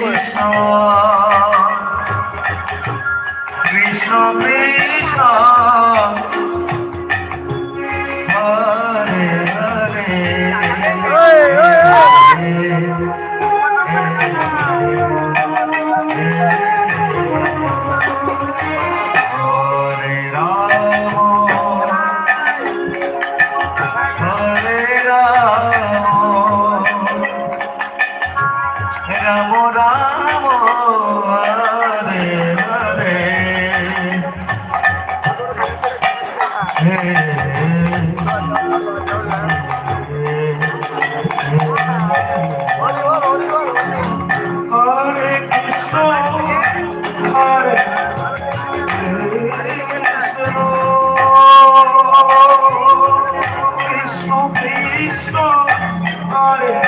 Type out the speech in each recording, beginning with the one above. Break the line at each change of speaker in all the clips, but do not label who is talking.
Krishna Krishna Krishna Yeah.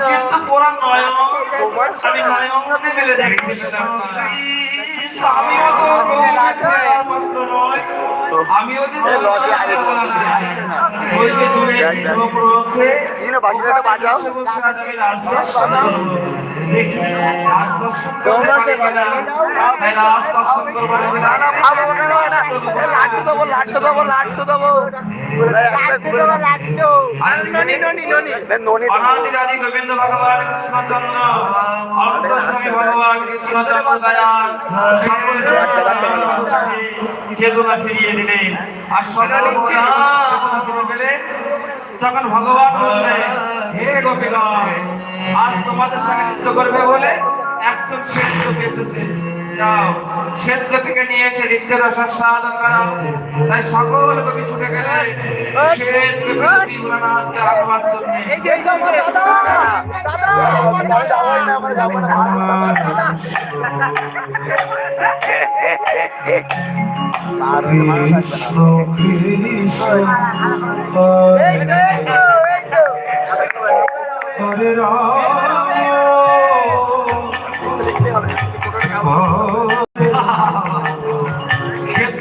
কিন্তু পুরা নয় আমি নয় অঙ্গতে মিলে দেখতে আমিও তো আমিও যে ওই যে দূরে রয়েছে
বিভিন্ন বাসিন্দাদের বাজাও লাড্ডু দেবো লাড্ডু দেবো লাড্ডু দেবো।
গোবিন্দ ভগবান কৃষ্ণচন্দ্র ভগবান আচ্ছা, আচ্ছা, আচ্ছা। ফিরিয়ে দিলেন। আর সকালে ফিরে তখন ভগবান বললেন হে গোপীগণ আজ তোমাদের সঙ্গে নৃত্য করবে বলে একজন শ্বেত গোপী এসেছে। যাও শ্বেত গোপীকে নিয়ে এসে নৃত্যের সাধন করা তাই সকল গোপী ছুটে গেলে শ্বেত গোপী ভোলানাথকে জন্য।
দাদা
কৃষ্ণ কৃষ্ণ হরে রাম
শ্বেত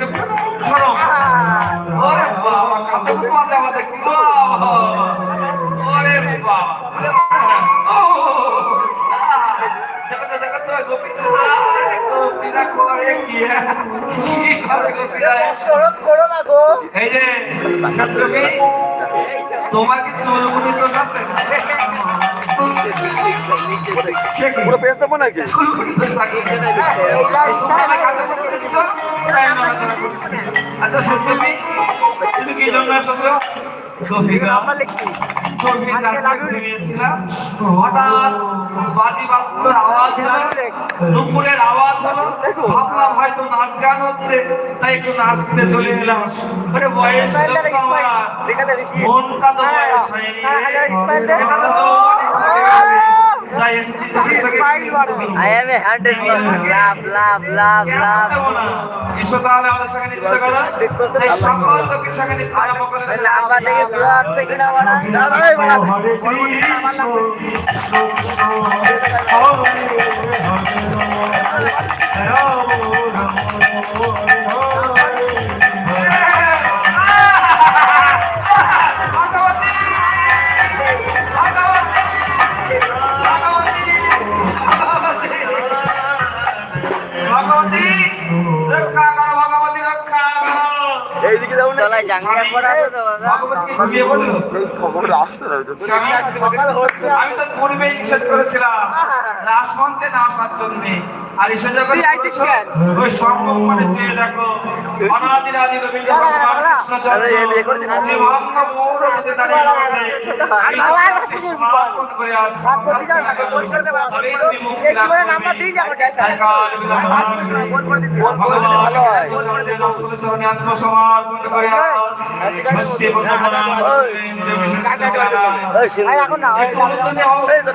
তো তো এই যে তোমার কি চুলগুলি দোষ আছে?
পুরো পেয়ে দেবো নাকি।
আচ্ছা সত্যি তুমি কি জন্য এসেছ? হঠাৎ বাজি বাদ্যর আওয়াজ হলো দুপুরের আওয়াজ হলো। ভাবলাম হয়তো নাচ গান হচ্ছে তাই একটু নাচতে চলে বয়স হলো তো আমার। মনটা তো বয়স হয়নি।
I am a hundred percent love, love, love, love.
এসো তাহলে আমাদের সঙ্গে নৃত্য করো তাই সকল লোকের সঙ্গে নৃত্য আরম্ভ করেছে
নাম্বার থেকে পুরো হচ্ছে কিনা বলা
হরে কৃষ্ণ কৃষ্ণ কৃষ্ণ হরে হরে হরে রাম রাম হরে হরে
তলায় জাঙ্গিয়া পড়া আছে তো
আমি তো পূর্বেই নিষেধ করেছিলাম। রাসমঞ্চে না আসার জন্য। আর এসে যখন ওই সম্ভব মানে চেয়ে দেখো অনাদির আদি রবীন্দ্র ভগবান কৃষ্ণচন্দ্র
আরে,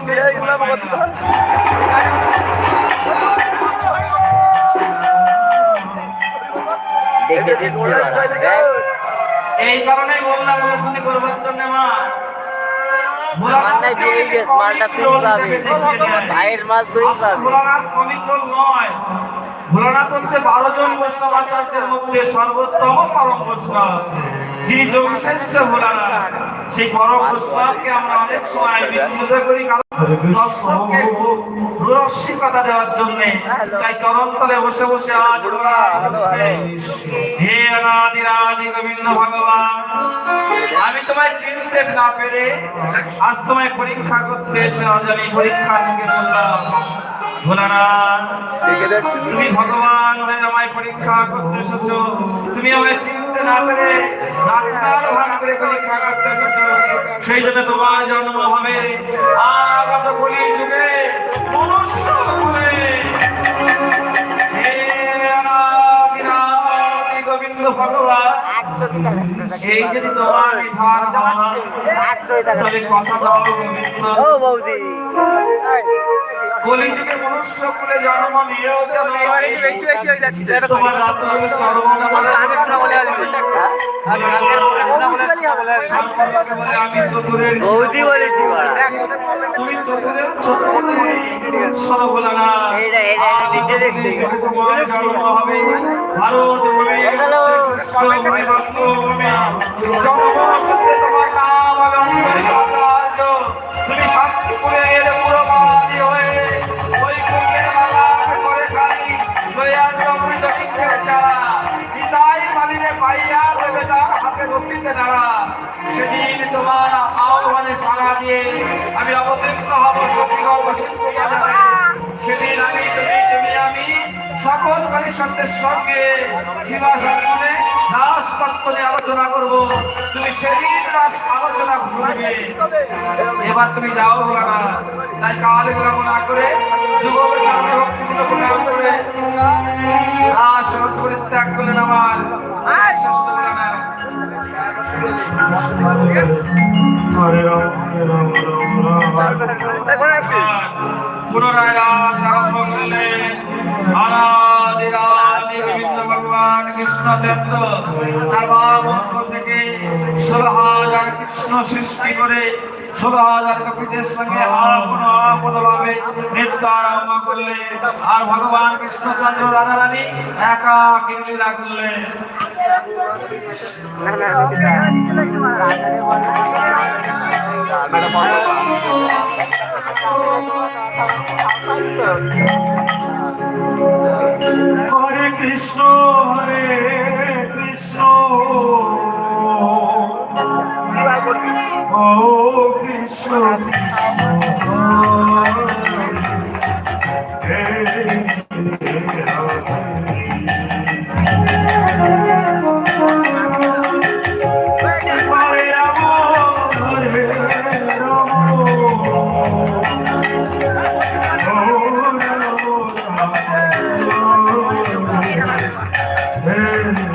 বিয়ে
দেখে দিচ্ছি
এই কারণে বললাম অনুদানে করবার জন্য মা।
আমার নাই গেছে, মালটা তুই পাবি। ভাইয়ের মাল তুই পাবি।
ভোলানাথ নয়। ভোলানাথ হচ্ছে বারো জন বৈষ্ণব আচার্যের মধ্যে সর্বোত্তম পরম বৈষ্ণব। যিনি যোগশ্রেষ্ঠ ভোলানাথ সেই পরম বৈষ্ণবকে আমরা অনেক সময় বিরোধিতা করি রসিকতা দেওয়ার জন্য তাই বসে বসে আজ হে অনাদি রাধি গোবিন্দ ভগবান আমি তোমায় চিনতে না পেরে আজ তোমায় পরীক্ষা করতে এসে আজ আমি পরীক্ষা থেকে বললাম তুমি ভগবান হয়ে আমায় পরীক্ষা করতে এসেছ। তুমি আমায় চিনতে না পেরে রাস্তার ভাগ করে পরীক্ষা করতে এসেছ। সেই জন্য তোমার জন্ম হবে আগত বলি যুগে মনুষ্য এই যদি তোমার বিধান হয় কথা দাও
ও বৌদি
কলিযুগে মনুষ্য কুলে জন্ম নিয়েও যেন তোমার রাত্রে চরম আমি চতুরের
বৌদি বলেছি
তুমি চতুরের চতুর্থী সরবলা না
এইটা- এইটা নিচে দেখছি।
তোমার জন্ম হবে ভারত তোমার তুমি ওই করে খালি লইয়া অমৃত বৃক্ষের চারা পিতাই মালিনে পাই দিকে দাঁড়া সেদিন তোমার সাড়া দিয়ে আমি হব সেদিন আমি তুমি তুমি, আমি সকল পরিষদের সঙ্গে নিয়ে আলোচনা করব। তুমি সেদিন রাস আলোচনা শুনবে। এবার তুমি যাও না তাই কাল বিলম্ব না করে যুবক চন্দ্র ভক্তি বিলম্ব করে। রাস পরিত্যাগ করলেন আমার। শ্রেষ্ঠ
হরে রাম হরে রাম রাম রাম
পুনরায় আরম্ভ করলেন। অনাদিরাদি গোবিন্দ ভগবান কৃষ্ণচন্দ্র তার বামঙ্গ থেকে ষোলো হাজার কৃষ্ণ সৃষ্টি করে ষোলো হাজার কপিদের সঙ্গে আপন আপন ভাবে নৃত্য আরম্ভ করলেন। আর ভগবান কৃষ্ণচন্দ্র রাধা রানী একা লীলা করলেন।
কৃষ্ণ হরে কৃষ্ণ। ও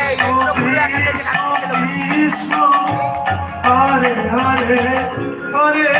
হরে কৃষ্ণ কৃষ্ণ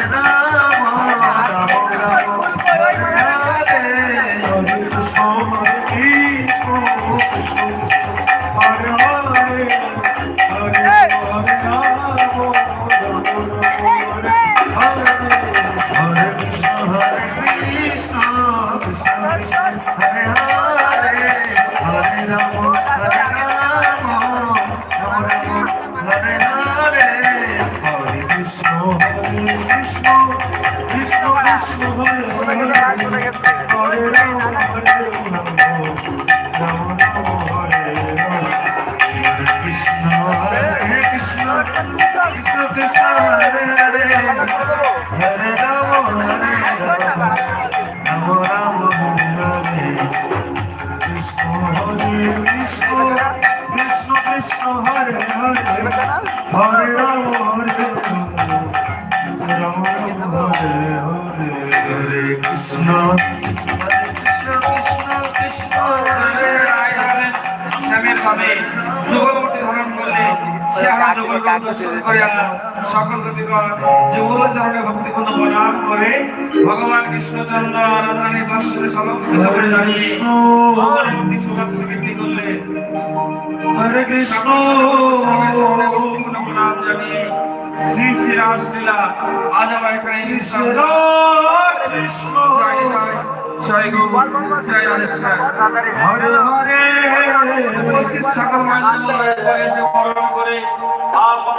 কৃষ্ণ হরে হরে। হরে
দর্শন করে সকল যুগল চরণে ভক্তিপূর্ণ প্রণাম করে ভগবান কৃষ্ণচন্দ্র রাধারানী বাসুদেব সমর্পিত করে দাঁড়িয়ে যুগলমূর্তি সুভাশ্রী বৃদ্ধি করলে
হরে কৃষ্ণ
জানিয়ে এখানে বিশ্রাম
কৃষ্ণ
জয় গৌ জয় রাধেশ্বর
হরে হরে
উপস্থিত সকল মায়ের এসে বরণ করে। আপন